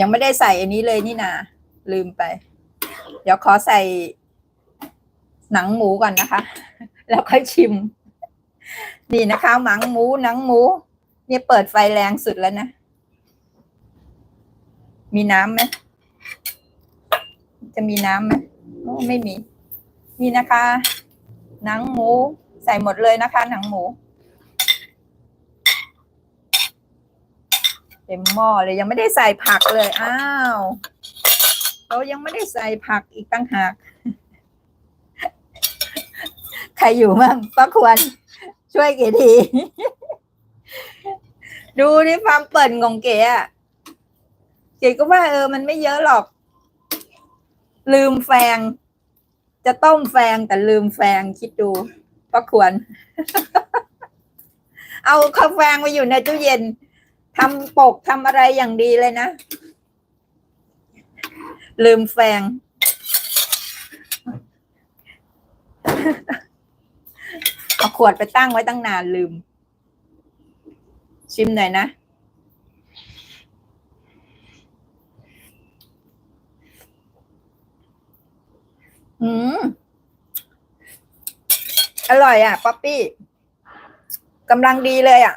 ยังไม่ได้ใส่อันนี้เลยนี่นา ลืมไป เดี๋ยวขอใส่หนังหมูก่อนนะคะ แล้วค่อยชิม นี่นะคะหนังหมูหนังหมู เนี่ยเปิดไฟแรงสุดแล้วนะ มีน้ำไหมจะมีน้ำไหมโอ้ไม่มี นี่นะคะ หนังหมู ใส่หมดเลยนะคะ หนังหมู เต็มหม้อเลยยังไม่ได้ใส่ผักเลยอ้าวเรายังไม่ได้ใส่ผักอีกตั้งหากใครอยู่มั่งป้าควรช่วยเก๋ที ดูนี่ความเปิ่นของเก๋อะเก๋ก็ว่าเออมันไม่เยอะหรอก ลืมแฟง จะต้มแฟงแต่ลืมแฟงคิดดูป้าควร เอาข้าวแฟงไปอยู่ในตู้เย็น ทำปกทำอะไรอย่างดีเลยนะ ลืมแฟง เอาขวดไปตั้งไว้ตั้งนานลืม ชิมหน่อยนะ อืม อร่อยอะ ป๊อปปี้กำลังดีเลยอะ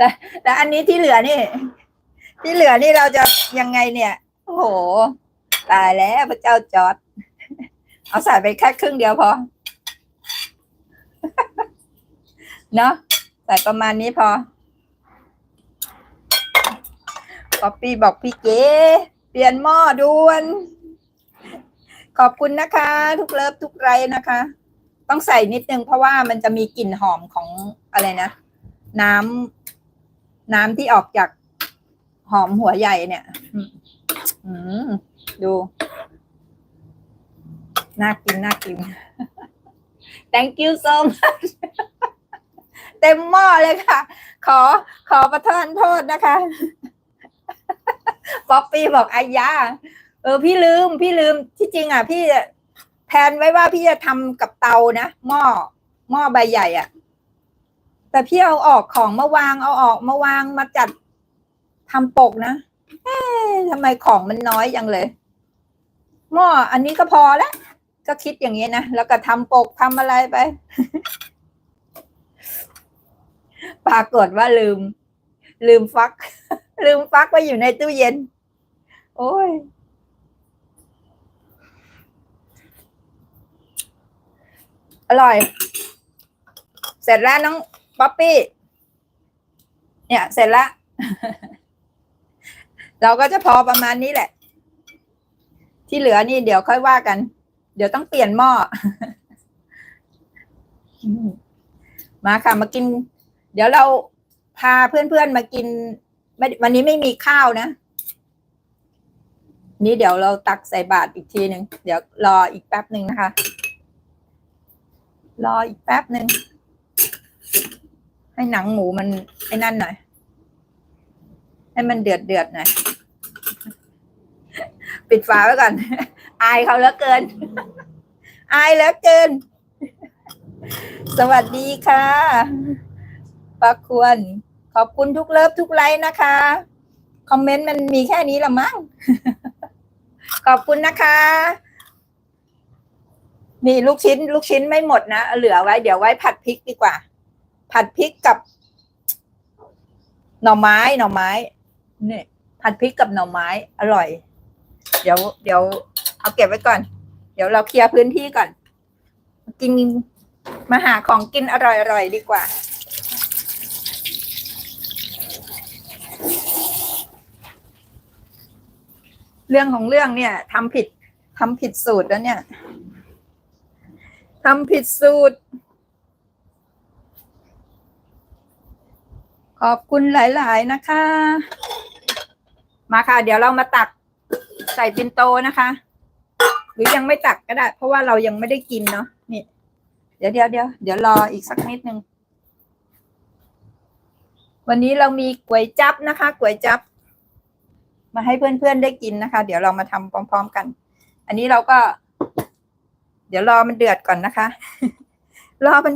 แต่แต่อันนี้ที่เหลือนี่ ที่เหลือนี่เราจะยังไงเนี่ย โอ้โห ตายแล้วพระเจ้าจอด เอาใส่ไปแค่ครึ่งเดียวพอ เนาะใส่ประมาณนี้พอป๊อปปี้บอกพี่เก๋เปลี่ยนหม้อด่วน ขอบคุณนะคะ ทุกเลิฟทุกไรนะคะ ต้องใส่นิดนึงเพราะว่ามันจะมีกลิ่นหอมของอะไรนะ น้ำ น้ำที่ออกจากหอมหัวใหญ่เนี่ย อืมดู น่ากิน น่ากิน thank you so much เต็มหม้อเลยค่ะ ขอขอประทานโทษนะคะ ป๊อปปี้บอกอายา เออ พี่ลืม พี่ลืม ที่จริงอะ พี่แพนไว้ว่าพี่จะทำกับเตานะ หม้อ หม้อใบใหญ่อะ แต่พี่เอาออกของมาวางเอาออกมาวางมาจัดทำปกนะเอ๊ะทำไมของมันน้อยจังเลยหม้ออันนี้ก็พอแล้วก็คิดอย่างนี้นะแล้วก็ทำปกทำอะไรไป ปรากฏว่าลืม ลืมฟัก ลืมฟักไว้อยู่ในตู้เย็น โอ้ยอร่อย เสร็จแล้วน้อง ป๊อปปี้ เนี่ย เสร็จแล้วเราก็จะพอประมาณนี้แหละ ที่เหลือนี่เดี๋ยวค่อยว่ากัน เดี๋ยวต้องเปลี่ยนหม้อ มาค่ะ มากิน เดี๋ยวเราพาเพื่อนๆมากิน วันนี้ไม่มีข้าวนะ นี่เดี๋ยวเราตักใส่บาตรอีกทีหนึ่ง เดี๋ยวรออีกแป๊บหนึ่งนะคะ รออีกแป๊บหนึ่ง ให้หนังหมูมันไอ้นั่นหน่อย ให้มันเดือดเดือดหน่อย ปิดฝาไว้ก่อน อายเขาเหลือเกิน อายเหลือเกิน สวัสดีค่ะปาควร ขอบคุณทุกเลิฟทุกไลค์นะคะ คอมเมนต์มันมีแค่นี้ละมั้ง ขอบคุณนะคะนี่ลูกชิ้น ลูกชิ้นไม่หมดนะ เหลือไว้ เดี๋ยวไว้ผัดพริกดีกว่า ผัดพริกกับ หน่อไม้หน่อไม้เนี่ยผัดพริกกับหน่อไม้ อร่อย เดี๋ยว เดี๋ยว เอาเก็บไว้ก่อน เดี๋ยวเราเคลียร์พื้นที่ก่อน กินมาหาของกินอร่อยๆดีกว่า เรื่องของเรื่องเนี่ยทำผิดทำผิดสูตรแล้วเนี่ยทำผิดสูตร ขอบคุณหลาย ๆ นะคะ มาค่ะ เดี๋ยวเรามาตักใส่ปินโตนะคะ หรือยังไม่ตักก็ได้ เพราะว่าเรายังไม่ได้กินเนาะนี่เดี๋ยวเดี๋ยวเดี๋ยวเดี๋ยวรออีกสักนิดนึง วันนี้เรามีก๋วยจับนะคะก๋วยจับ มาให้เพื่อน ๆ ได้กินนะคะ เดี๋ยวเรามาทำพร้อม ๆ กัน อันนี้เราก็ เดี๋ยวรอมันเดือดก่อนนะคะ รอมัน